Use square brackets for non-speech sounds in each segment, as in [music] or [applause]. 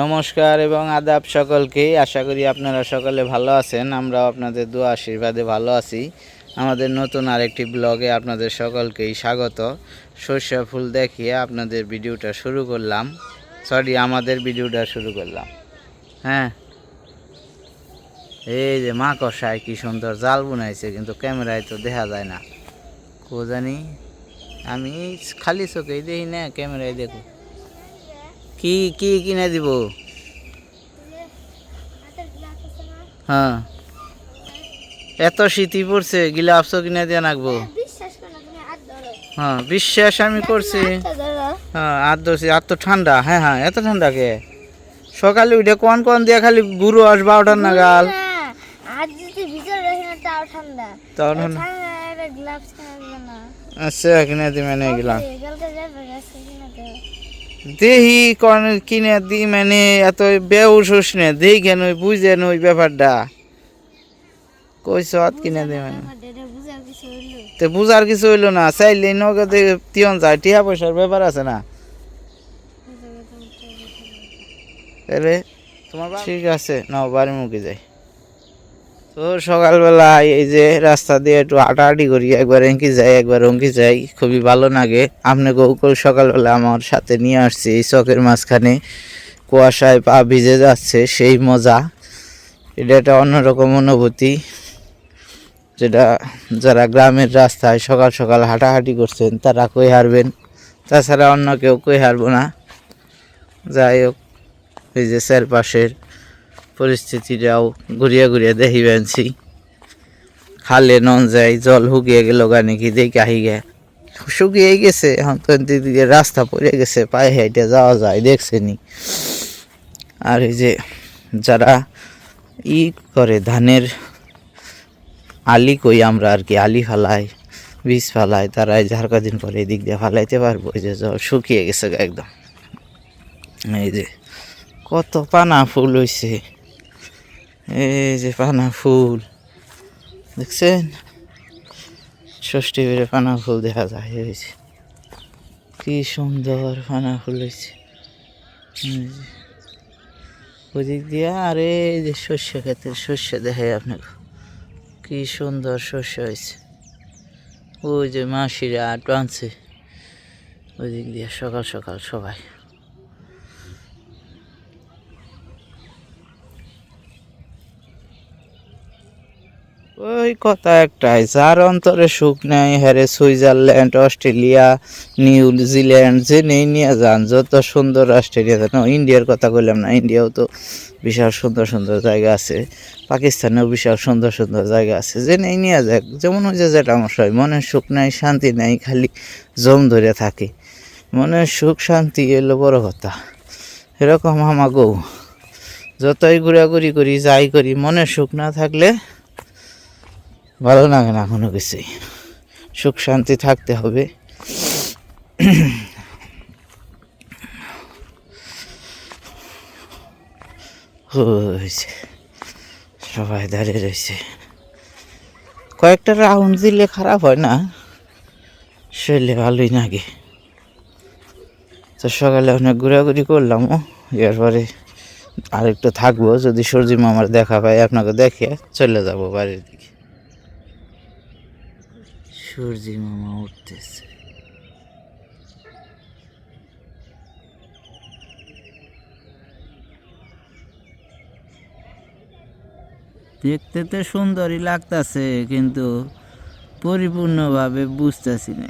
নমস্কার এবং আদাব সকলকে। আশা করি আপনারা সকলে ভালো আছেন, আমরাও আপনাদের দোয়া আশীর্বাদে ভালো আছি। আমাদের নতুন আরেকটি ব্লগে আপনাদের সকলকেই স্বাগত। সর্ষে ফুল দেখিয়ে আপনাদের ভিডিওটা শুরু করলাম। সরি আমাদের ভিডিওটা শুরু করলাম। হ্যাঁ। এই যে মা কষায় কি সুন্দর জাল বুনাইছে, কিন্তু ক্যামেরায় তো দেখা যায় না। কো জানি? আমি খালি চোখেই দেখি না, ক্যামেরায় দেখো। কি কি কিনে দিব? হ্যাঁ। এত শীতই পড়ছে গিলাপসও কিনে দিয়ে রাখব হ্যাঁ বিশ্বাস আমি করছি। হ্যাঁ আর ধরছি আর তো ঠান্ডা। হ্যাঁ হ্যাঁ এত ঠান্ডা কে? সকালে উঠে কোন কোন দিয়ে খালি গুরু আস বারোটার নাগাল? আচ্ছা কিনে দিবে না গেলাম কালকে যাবে গাছে কিনে দেবো দেহি কোন কিনে দি মানে এত বেউস নে দেহি কেন বুঝে ওই ব্যাপারটা। কইস কিনে দিবে না আমার ডেডে বুঝার কিছু হইল তে বুঝার কিছু হইল না চাইলে নগদে তিয়ান যায় টিয়া পয়সার ব্যাপার আছে না। তাহলে তোমার ঠিক আছে নাও বাড়ি মুখে যাই। তো সকালবেলা এই যে রাস্তা দিয়ে একটু হাঁটাহাঁটি করি, একবার এঙ্কি যাই, একবার অঙ্কি যাই, খুবই ভালো লাগে। আপনাকেও করে সকালবেলা আমার সাথে নিয়ে আসছি, এই চকের মাঝখানে কুয়াশায় পা ভিজে যাচ্ছে, সেই মজা। এটা একটা অন্যরকম অনুভূতি, যেটা যারা গ্রামের রাস্তায় সকাল সকাল হাঁটাহাঁটি করছেন, তারা কই হারবেন? তাছাড়া অন্য কেউ কই হারবো না। যাই হোক, এই যে চারপাশের পরিস্থিতিটাও ঘুরিয়ে ঘুরিয়ে দেখি বেনছি খালে নন যায় জল শুকিয়ে গেল গানে কি দেখি আহি গে। শুকিয়ে গেছে, এখন তো দিকে রাস্তা পড়ে গেছে পায়ে হেঁটে যাওয়া যায় দেখছেনি আর এই যে যারা ই করে ধানের আলি কই আমরা আর কি, আলি ফালাই, বীজ ফালাই, তারা এই ঝাড়কা দিন পরে এদিক দিয়ে ফালাইতে পারব, এই যে জল শুকিয়ে গেছে গা একদম। এই যে কত পানা ফুল হইছে। এই যে পানা ফুল, দেখছেন? ষষ্ঠী পানা ফুল দেখা যায় হয়েছে কি সুন্দর পানা ফুল হয়েছে। ওদিক দিয়ে আর এই যে শস্য ক্ষেতের শস্য দেখাই আপনাকে। কি সুন্দর শস্য হয়েছে। ওই যে মাসিরা টানছে ওই দিক দিয়ে সকাল সকাল সবাই। ওই কথা একটাই, যার অন্তরে সুখ নেই হ্যারে সুইজারল্যান্ড, অস্ট্রেলিয়া নিউজিল্যান্ড যে নেই নিয়ে যান, যত সুন্দর অস্ট্রেলিয়া না ইন্ডিয়ার কথা বললাম না, ইন্ডিয়াও তো বিশাল সুন্দর সুন্দর জায়গা আছে, পাকিস্তানেও বিশাল সুন্দর সুন্দর জায়গা আছে যে নেই নিয়ে যাক, যেমন যে যেটা আমার হয় মনের সুখ নাই, শান্তি নাই, খালি জম ধরে থাকে, মনের সুখ, শান্তি এলো বড় কথা, এরকম আমাকেও যতই ঘোরাঘুরি করি, যাই করি, মনের সুখ না থাকলে ভালো লাগে না কোনো কিছুই। সুখ শান্তি থাকতে হবে। সবাই দাঁড়িয়ে রয়েছে। কয়েকটা রাউন্ড দিলে খারাপ হয় না। শরীরে ভালোই লাগে। তো সকালে অনেক ঘোরাঘুরি করলাম। এরপরে আরেকটু থাকব। যদি সূর্যি মামার দেখা পাই আপনাকে দেখে চলে যাব বাড়ির দিকে। সূর্যি মামা উঠতেছে। দেখতে তো সুন্দরই লাগতাছে, কিন্তু পরিপূর্ণভাবে বুঝতেছি না।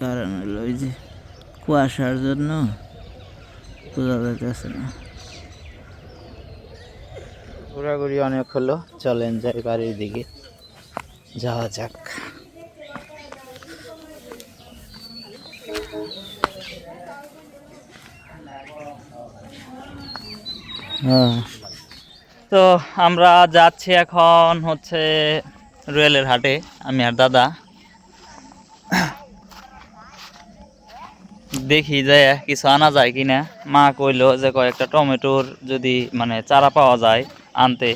কারণ হলো ওই যে কুয়াশার জন্য বোঝা যাইতেছে না। ঘোরাঘুরি অনেক হলো, চলেন যাই বাড়ির দিকে। যাওয়া যাক। তো আমরা যাচ্ছি এখন হচ্ছে রুয়েলের হাটে, আমি আর দাদা। দেখি যে কিছু আনা যায় কিনা। মা কইলো যে কয়েকটা টমেটোর যদি মানে চারা পাওয়া যায় আনতে,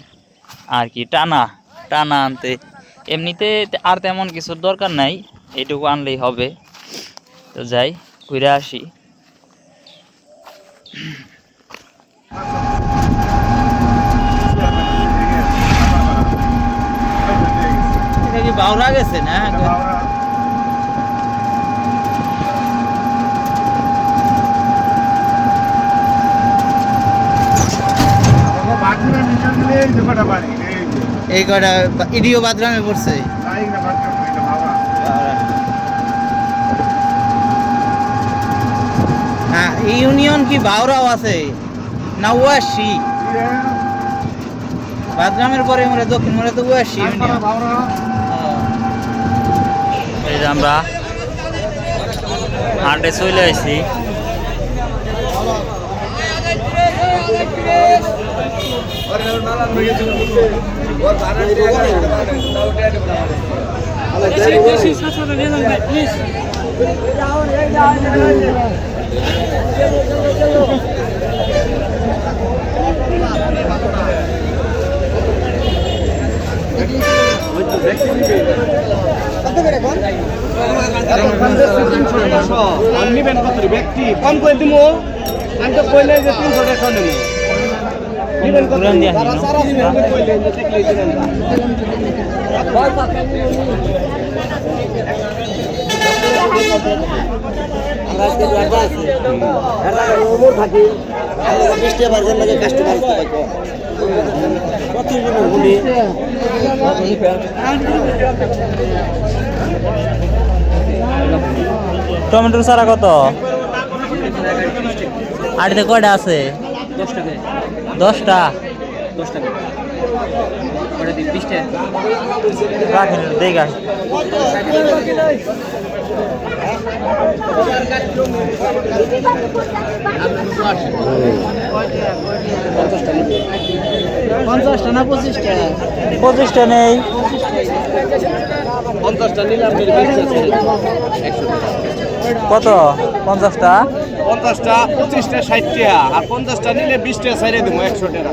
আর কি টানা টানা আনতে। এমনিতে আর তেমন কিছুর দরকার নাই এটুকু আনলেই হবে। তো যাই, ঘুরে আসি। বাউরা গেছে না? এই কটা ইডিও বাদরামে পড়ছে। হ্যাঁ ইউনিয়ন কি বাউরাও আছে? না ওয়াশি বাদরামের পরে আমরা দক্ষিণ মোরা তো ওয়াশি ইউনিয়ন যে আমরা হাটে চলে আর নিবেন কত রে? ব্যক্তি কম করে দিমু আমি তো কইলে যে তিনশো টাকা নেব নিবেন কত পুরান দিয়া সারা। টমেটোর চারা কত? আটতে কয়টা আছে? দশটা। রাখেন দেখা পঞ্চাশটা না পঁচিশটা? পঁচিশটা নেই। পঞ্চাশটা নিলাম। কত? পঞ্চাশটা? পঞ্চাশটা পঁচিশটা ষাট টাকা আর পঞ্চাশটা নিলে বিশ টাকা সাইডে দেবো একশো টাকা।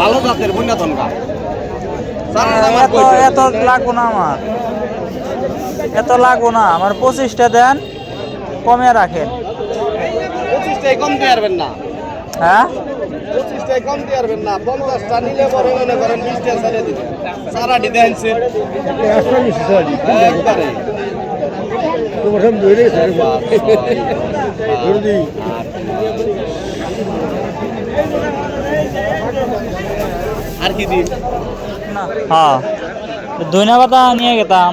ভালো জাতের বুন্যাতন গাছ এত এত লাগবো না আমার। এত লাগবো না। আমার পঁচিশটা দেন কমে রাখেন। পঁচিশটাই কম দিয়ে পারবেন না। হ্যাঁ? পঁচিশটাই কম দিয়ে পারবেন না। পঞ্চাশটা নিলে পরে মনে করেন বিশ টাকা দিবেন। সারাটি দেখছে একবারে। আর কি হ্যাঁ। ধনিয়া পাতা নিয়ে গেতাম।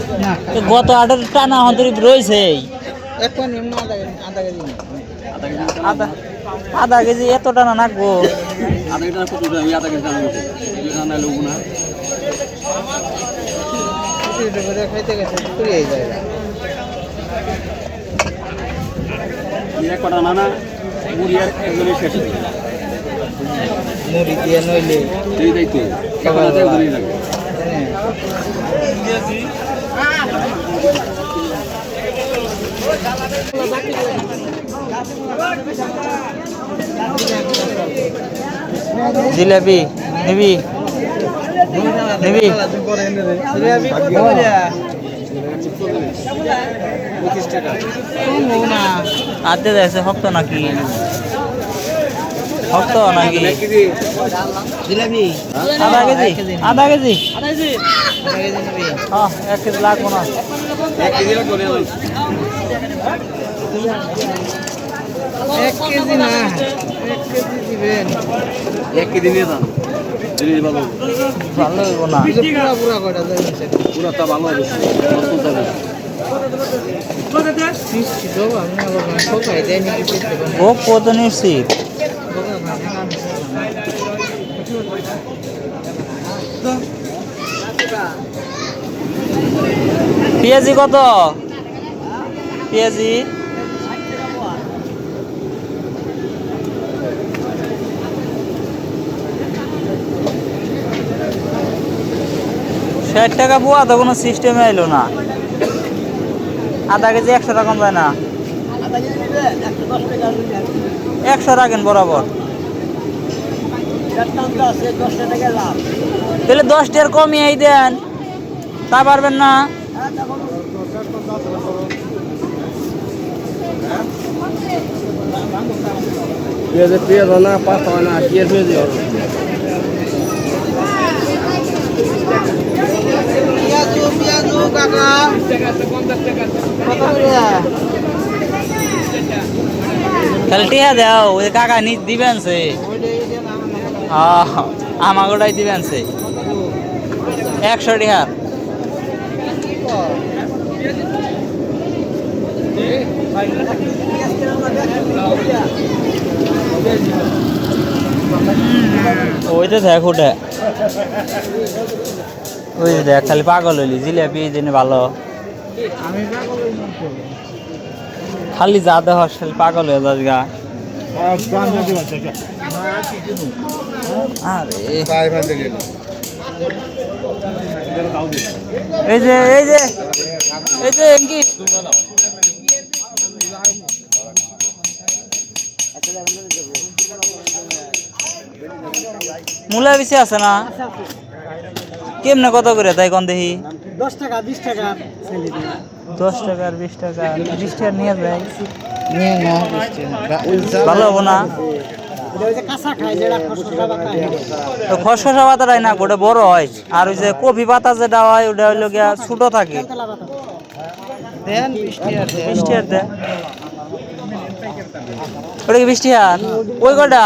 গত আটের টানা হন্তরি রয়েছে আধা কেজি আধা কেজি নেই। আধা আধা কেজি এত টানা নাকবো খাইতে গেছে নানা মুড়ি আর একজনের শেষ মুড়ি দিয়ে নইলে জিলেবি নিবি। নিবি। জিলাপি। আদে দেখছে শক্ত নাকি? শক্ত নাকি? জিলাপি। আধা কেজি? আধা কেজি? আধা কেজি। নিবি? হ্যাঁ। এক কেজি লাগবো না এক কেজি না এক কেজি দিবেন। এক কেজি নিয়ে যান। ভালো হইব না। পুরা কয়টা পুরাটা ভালো হবে। কত নিশ্চিত শোকা ভাঙা না আমি পেঁয়াজি কত? পেঁয়াজি ষাট টাকা পোয়া তো কোনো সিস্টেমে এলো না। আধা কেজি একশো টাকা যায় না। একশো রাখেন বরাবর। তাহলে দশ টাকার কমিয়ে দেন। তা পারবেন না। পেঁয়াজে পেঁয়াজ হয় না, পাঁচ হয় না কি টিহা দাও, ওই কাকা নি দিবেন সে আমাকে ওটাই দিবেন সে একশো টিহার ওই তো দেখ ওটা। খালি পাগল হইলি, জিলাপি এই জন্য ভালো। খালি যা দেহ পাগল হয়ে যাস গা। এই যে এই যে এই যে এমকি মূলা বেশি আছে না? কেমনে কত করে তাই কোন দেখি? দশ টাকা বিশ টাকা দশ টাকা আর বিশ টাকা। বিশ টাকা নিয়ে না ভালো হব না? খসখসা পাতাটাই না ওটা বড় হয়। আর ওই যে কফি পাতা যেটা হয় ওটা হইল গিয়া ছোট থাকে। বৃষ্টি ওটা কি আর ওই কটা?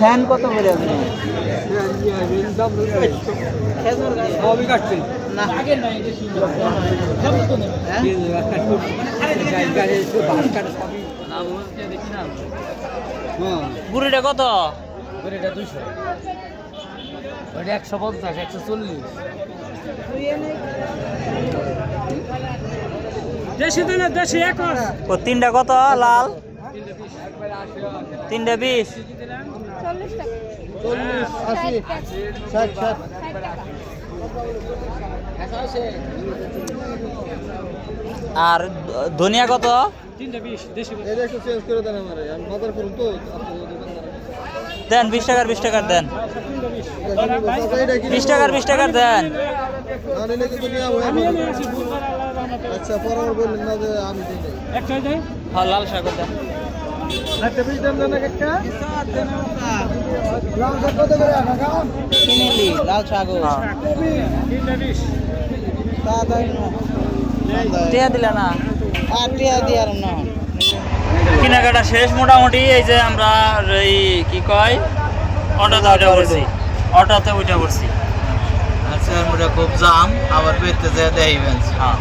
ফ্যান কত করে আপনি না। বুড়িটা কত? দুইশো। ওইটা একশো পঞ্চাশ একশো চল্লিশ। দেশি দিনে দেশি এক ও তিনটা কত? লাল? তিনটা বিশ। চল্লিশ চল্লিশ আশি, ষাট ষাট। আর ধনিয়া কত? তিনটা বিশ দেশি এটা একটু চেঞ্জ করে দেন আমার আমি বাজার করুন তো। দেন বিশ টাকার বিশ টাকার দেন। বিশ টাকার বিশ টাকার দেন। আচ্ছা পরে বললেন না যে আমি লাল শাক একটা। লাল শাক কত করে কাকা? কিনেলি লাল শাক হ্যাঁ। টিয়া দিলা না? আর টিয়া দিয়ে আর না। কেনাকাটা শেষ মোটামুটি এই যে আমরা এই কি কয়? অটোতে উঠে পড়ছি। অটোতে উঠে পড়ছি। আচ্ছা মোটা খুব জাম আবার বেরতে যায় দেখাইবেন হ্যাঁ।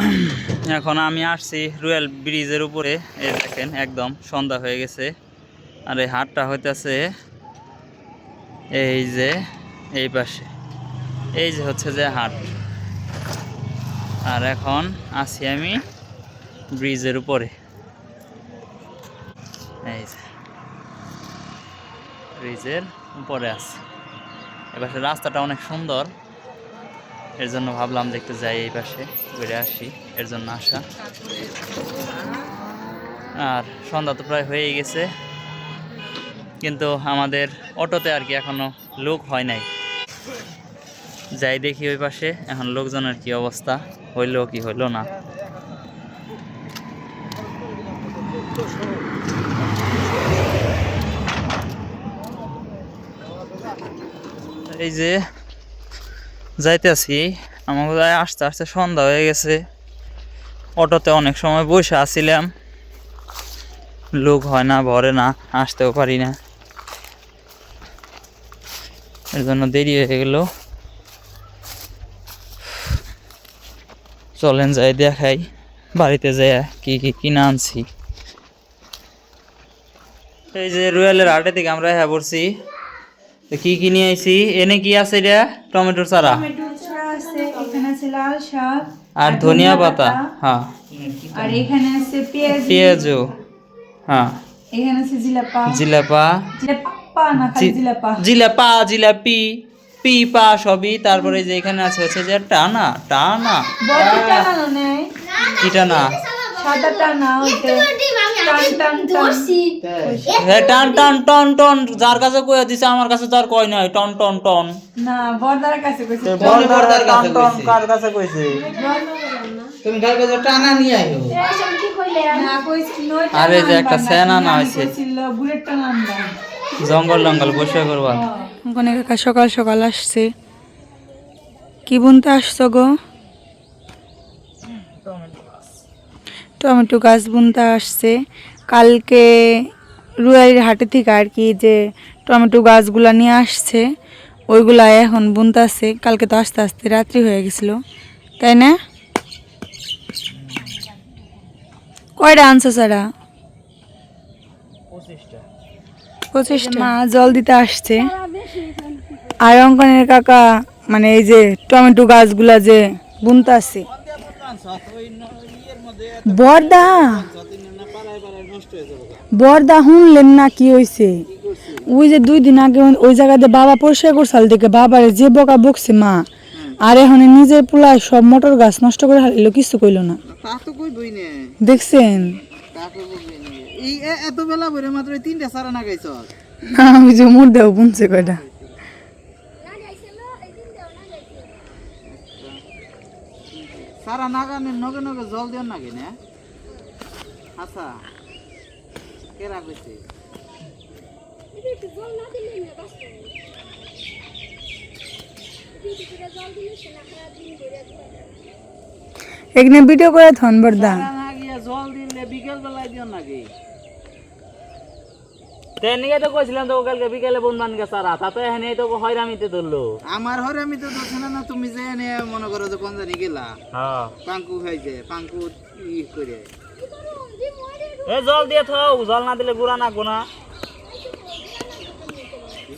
[clears throat] এখন আমি আসছি রয়্যাল ব্রিজের উপরে। এই দেখেন, একদম সন্ধ্যা হয়ে গেছে। আর এই হাটটা হইতেছে এই যে এই পাশে। এই যে হচ্ছে যে হাট। আর এখন আছি আমি ব্রিজের উপরে। এই যে ব্রিজের উপরে আছে। এবার রাস্তাটা অনেক সুন্দর। এর জন্য ভাবলাম একটু যাই এই পাশে, ঘুরে আসি এর জন্য আসা। আর সন্ধ্যা তো প্রায় হয়েই গেছে, কিন্তু আমাদের অটোতে আর কি এখনও লোক হয় নাই। যাই দেখি ওই পাশে, এখন লোকজনের কি অবস্থা, হইল কি হইল না। এই যে যাইতেছি। আমাকে আস্তে আস্তে সন্ধ্যা হয়ে গেছে। অটোতে অনেক সময় বসে আছিলাম। লোক হয় না, ভরে না, আসতেও পারি না। এর জন্য দেরি হয়ে গেল। চলেন যাই, দেখাই। বাড়িতে যাই, কি কি কিনা আনছি। এই যে রুয়েলের হাটে থেকে আমরা হ্যাঁ পড়ছি। কি কি নিয়ে আইছি? এনে কি আছে এটা? টমেটোর চারা। টমেটোর ছড়া আছে এখানে আছে লাল শাক আর ধনিয়া পাতা। হ্যাঁ। আর এখানে আছে পেঁয়াজ। পেঁয়াজও। হ্যাঁ। এখানে আছে জিলাপা। জিলাপা। জিলাপা না খালি জিলাপা? জিলাপা জিলাপি পি পা সবই। তারপরে যে এখানে আছে হচ্ছে যে টানা টানা। বড় টানানো নেই। কি টানা? সাদা টানা ওইতে টান টান টান। হ্যাঁ টান যার কাছে কয়ে দিছে আমার কাছে তো আর কয় নাই টন টন টন। না বর্দার কাছে কইছে। বড়দার টন কাছে টন কার কাছে কইছে? তুমি কার কাছে টানা নিয়ে আইও না কইছি আরে যে একটা সেনা না হইছে বুলেট টানা জঙ্গল জঙ্গল বসে করবা। ওখানে কাকা সকাল সকাল আসছে। কি বুনতে আসছো গো? টমেটো গাছ বুনতে আসছে। কালকে রুয়ারির হাটে থেকে আর কি যে টমেটো গাছগুলা নিয়ে আসছে ওইগুলা এখন বুনতাছে। কালকে তো আস্তে আস্তে রাত্রি হয়ে গেছিল তাই না? কয়টা আনছো সারা? পঁচিশটা। মা জল দিতে আসছে। আর অঙ্কনের কাকা মানে এই যে টমেটো গাছগুলা যে বুনতাছে। বর্দা। বর্দা শুনলেন না কি হয়েছে ওই যে দুই দিন আগে ওই জায়গাতে বাবা পরিষ্কার করছাল দেখে বাবারে যে বকা বকছে মা। আর এখন নিজের পোলায় সব মটর গাছ নষ্ট করে হারিল কিছু কইলো না। দেখছেন? এই এত বেলা ভরে মাত্র তিনটা সারা না গাইছ না ওই যে মোর দেও বুনছে কয়টা। সারা না গানে নগে নগে জল দেন না? কিনে আচ্ছা কেরা কইছে এখানে ভিডিও করে ধন না জল দিলে বিকেল বেলায় দিও নাকি? তেনিকে তো কইছিলাম তো কালকে বিকেলে বন মান গেছে আর তা তো এখানে তো হয়রামিতে ধরলো আমার ঘরে আমি না না তুমি যে এনে মনে করো যে কোন জানি গেলা? হ্যাঁ পাঙ্কু খাইছে পাঙ্কু ই করে এ জল দিয়ে থাও জল না দিলে গুড়া না গোনা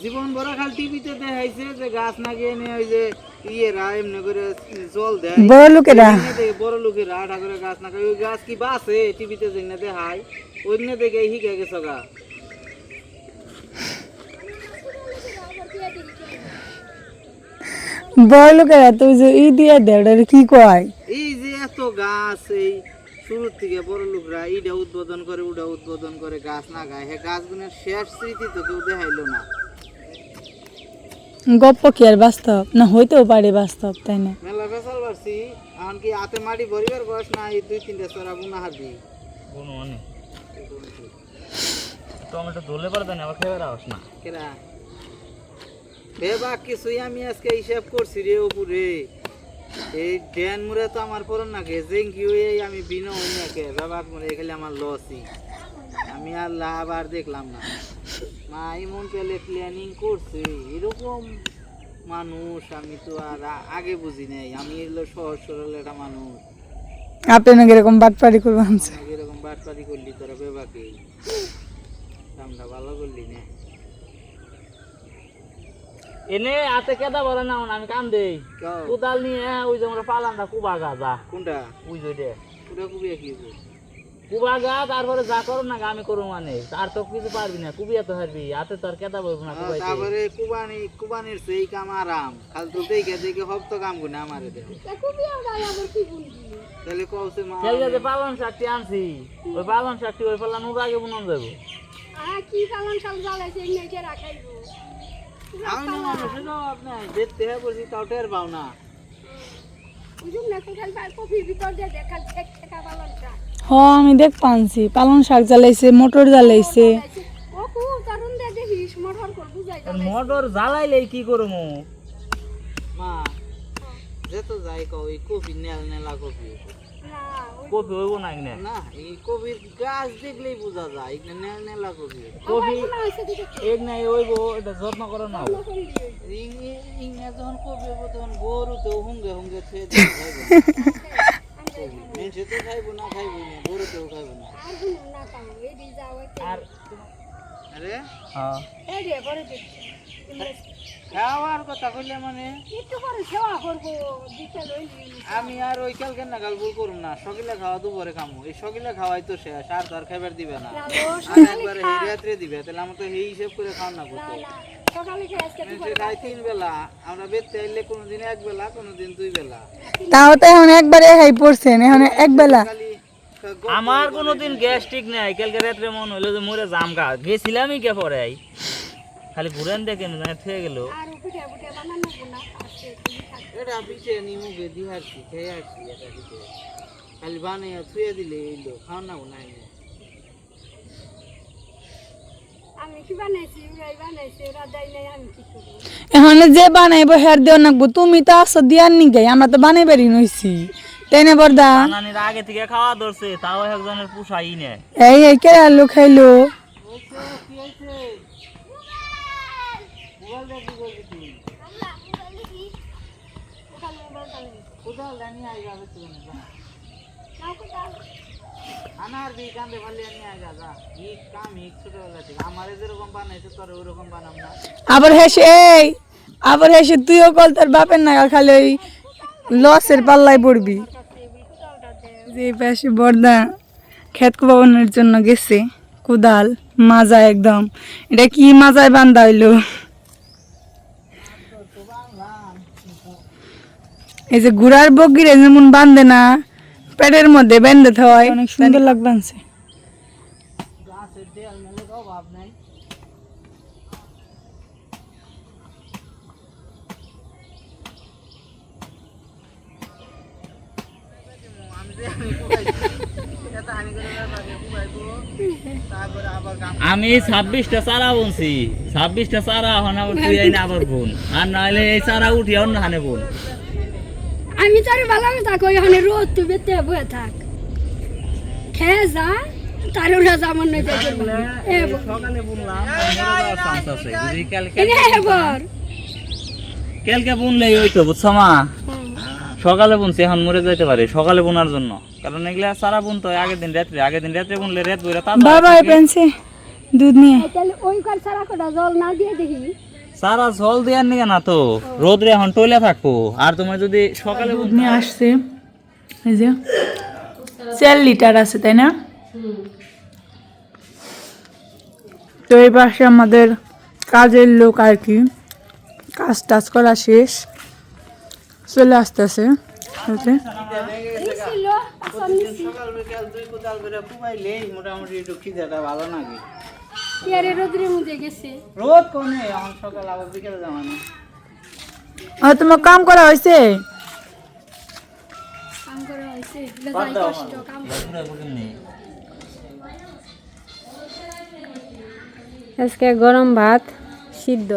জীবন বড় খাল টিভিতে দেখাইছে যে গাছ নাকি এনে ওই যে ইয়েরা এমনি করে জল দেয়। বড় লোকেরা। বড় লোকেরা ঠাকুরের গাছ না ওই গাছ কি বাসে টিভিতে যেখানে দেখায় ওই দেখে শিখে গেছ গা। বড় লোকেরা তো যে ই দিয়ে দেয় কি কয়? এই যে এত গাছ এই শুরুর থেকে বড় লোকরা ইটা উদ্বোধন করে ওটা উদ্বোধন করে গাছ না গায়। হ্যাঁ গাছগুলোর শেষ স্মৃতি তো কেউ দেখাইলো না। গপ্প কি আর বাস্তব? না হইতেও পারে বাস্তব তাই না? মেলা পারছি এখন কি হাতে মাটি ভরিবার বয়স না এই দুই তিনটা চড়া বুনা হারবি কোনো মানে? টমেটো ধরলে পারে না আবার খেয়ে রাখস না। কেরা? বেবা কিছুই আমি আজকে হিসাব করছি রে উপরে এই ড্যান মুড়ে তো আমার পরন না গে জেঙ্কি হয়ে আমি বিনা হই না কে বেবাক মুড়ে খেলে আমার লসই আমি আর লাভ আর দেখলাম না। মা এমন পেলে প্ল্যানিং করছে এরকম মানুষ আমি তো আর আগে বুঝি নাই। আমি এলো সহজ সরল একটা মানুষ। আপনি নাকি এরকম বাটপাড়ি করব আনছে আমাকে এরকম বাটপারি করলি তোরা বেবাকে। দামটা ভালো করলি না। এনে হাতে কেদা বলে না আমি কাম দেই কোদাল নিয়ে ওই যে আমরা পালানটা কুবা গা যা। কোনটা? ওই যে ওইটা। পুরো কুবিয়া কি কুবা গা তারপরে যা করো না আমি করো মানে। আর তো কিছু পারবি না কুবিয়া তো হারবি হাতে তো আর কেদা বলব না আহ, কুবাইতে। তারপরে কুবানি কুবানির সেই কাম আরাম। খাল তো দেখে দেখে হব তো কাম গুনা আমারে দেহ তাহলে কওছে মা খেলবে যে পালন শাকটি আনছি ওই পালন শাকটি ওই পালন উড়া আগে বুনন যাব আমি না মানুষ সেটাও আপনি দেখতে হ্যাঁ বলছি তাও টের পাও না হ আমি দেখ পানছি। পালং শাক জ্বালাইছে মটর জ্বালাইছে। মোটর জ্বালাইলে কি করব মা যে তো যাই এই কপি নেল নেলা কপি কপি হইব না এখানে? না এই কবির গাছ দেখলেই বোঝা যায় এখানে নেলা নেলা কবি কপি এক নাই হইব এটা যত্ন করে নাও। ইংনা যখন কবি হব তখন গরু তো হুঙ্গে হুঙ্গে খেয়ে খাইব [laughs] তো খাইব না খাইব না গরু তো খাইব না। আর খাওয়ার কথা কইলে মানে? আমি আর ওই কালকে নাগাল ভুল করুম না। সকিলে খাওয়া দুপুরে খামু। এই সকিলে খাওয়াই তো শেষ আর তো আর খাইবার দিবে না। আর একবার এই রাত্রে দিবে তাহলে আমার তো এই হিসেব করে খাওয়া না করতে খাই তিন বেলা আমরা বেচতে আইলে কোনোদিন এক বেলা কোনোদিন দুই বেলা। তাও তো এখন একবারে হাই পড়ছেন এখন একবেলা আমার কোনোদিন গ্যাস্ট্রিক নাই কালকে রাত্রে মন হইল যে মরে জাম গা। গেছিলামই কে পরে? আই খালি ঘুরেন দেখেন না থেকে গেল। এটা পিছিয়ে নি মুখে দিয়ে খেয়ে আসছি এটা পিছিয়ে খালি বানিয়ে থুয়ে দিলে এইলো খাওয়া না নাই। এখন যে বানাইব হের দেও নাকবো তুমি তো আসো দিয়ার নি গাই আমরা তো বানাইবারই নইছি। তাই না বর্দা? নানির আগে থেকে খাওয়া ধরছে তাও একজনের পুষাই নে এই এই কে আলু খাইলো? কোথাও জানি আই যাবে তুই আনার বি কান্দে ভালি নিয়ে আই যা ই কাম ই ছোটবেলা থেকে আমারে যেরকম বানাইছে তোর ওরকম বানাম না আবার হেসে এই আবার হেসে তুইও কল তোর বাপের নাগাল খালি লসের পাল্লায় পড়বি। যে পাশে বর্দা ক্ষেত কুপাবনের জন্য গেছে কোদাল মাজা একদম। এটা কি মাজায় বান্ধা হইল? এই যে গুড়ার বগিরে যেমন বান্ধে না পেটের মধ্যে বেঁধে হয় অনেক সুন্দর তারপরে আমি ছাব্বিশটা চারা বুনছি। ছাব্বিশটা চারা এখন আবার তুই আইনে আবার বুন। আর নাহলে এই চারা উঠি অন্য হানে বুন। আমি তার ভালো থাকো এখানে রোদ তুই বেতে বয়ে থাক। খেয়ে যা তার নয়। সকালে বুনলাম কালকে বুনলেই ওই তো বুঝছ মা? সকালে বুনছি এখন মরে যাইতে পারে সকালে বোনার জন্য। কারণ এগুলা সারা বুনতে হয় আগের দিন রাত্রে আগের দিন রাত্রে বুনলে রাত বইরা তাজা বাবা পেনছে দুধ নিয়ে। তাহলে ওই কার সারা কটা জল না দিয়ে দেখি? সারা জল দেওয়ার নিকে না তো রোদরে এখন টইলে থাকব। আর তোমার যদি সকালে বুন নিয়ে আসছে এই যে চার লিটার আছে তাই না? তো এই পাশে আমাদের কাজের লোক আর কি কাজ টাজ করা শেষ। চলে আসতেছে। তোমার কাম করা হয়েছে? আজকে গরম ভাত সিদ্ধ।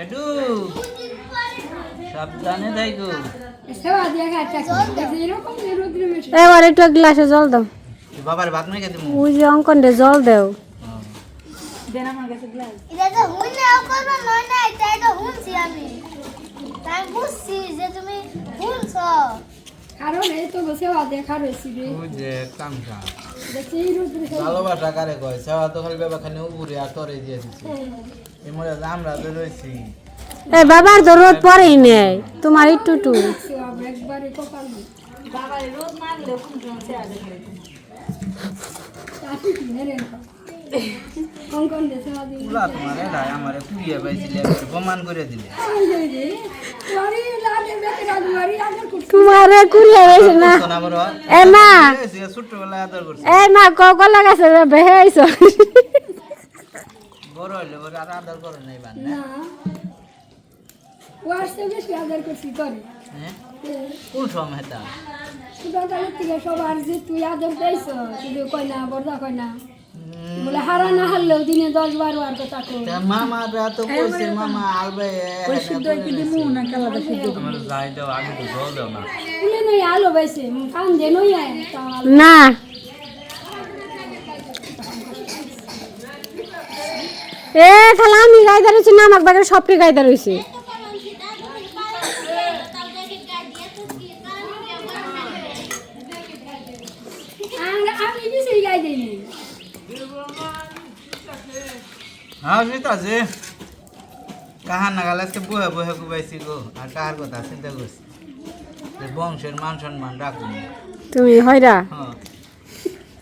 ডেডু সাবধানে মেশে এবার একটু গ্লাসে জল দাও। বাবার ভাত মেখে দিমু ওই যে অঙ্কনটা জল দাও। এটা তো হুইলে করব নয় না এটা এটা শুনছি আমি। তাই বুঝছি যে তুমি শুনছ কারণ এই তো সেবা দিয়ে খার রে। ওই যে কামটা দেখছি এই ভালোবাসা কারে কয়? সেবা তো খালি বাবা খানে উপরে আর তরে দিয়ে দিছি। মরে আমরা তো রইছি এ বাবার তো রোদ পরেই নেই তোমার একটু টু তোমার কুড়িয়ে না। এ মা এ মা কলা গাছে বেহে আইছো? বড় হইলে বড় আর আদর করে নাই বান না। ও আসতে বেশি আদর করছি করে। হ্যাঁ? কোন সময় তা ছোটকালের থেকে সবার যে তুই আদর পেয়েছ শুধু কয় না বড়দা না। বলে হারা না হারলেও দিনে দশ বারো আর কথা কই মামারা তো কইছে মামা আলবে বলে নই আলো বাইছে কান দে নই তা। না। এ খালা আমি গাইদা রয়েছি না আমার বাগের সবটি গাইদা রয়েছে আং- আমি কিছু গাই দিইনি হ্যাঁ সেটা আছে। কাহার নাগাল আজকে বহে বহে কুবাইছি গো আর কাহার কথা চিন্তা করছি যে বংশের মান সম্মান রাখুন। তুমি হয়রা। হ্যাঁ।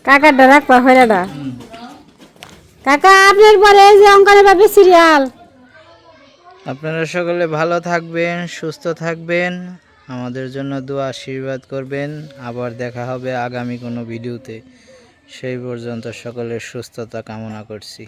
কাকাটা রাখবা হয়রাটা। কাকা, আপনার পরে যে অঙ্কারে ভাবে সিরিয়াল আপনারা সকলে ভালো থাকবেন, সুস্থ থাকবেন, আমাদের জন্য দোয়া, আশীর্বাদ করবেন। আবার দেখা হবে আগামী কোনো ভিডিওতে। সেই পর্যন্ত সকলের সুস্থতা কামনা করছি।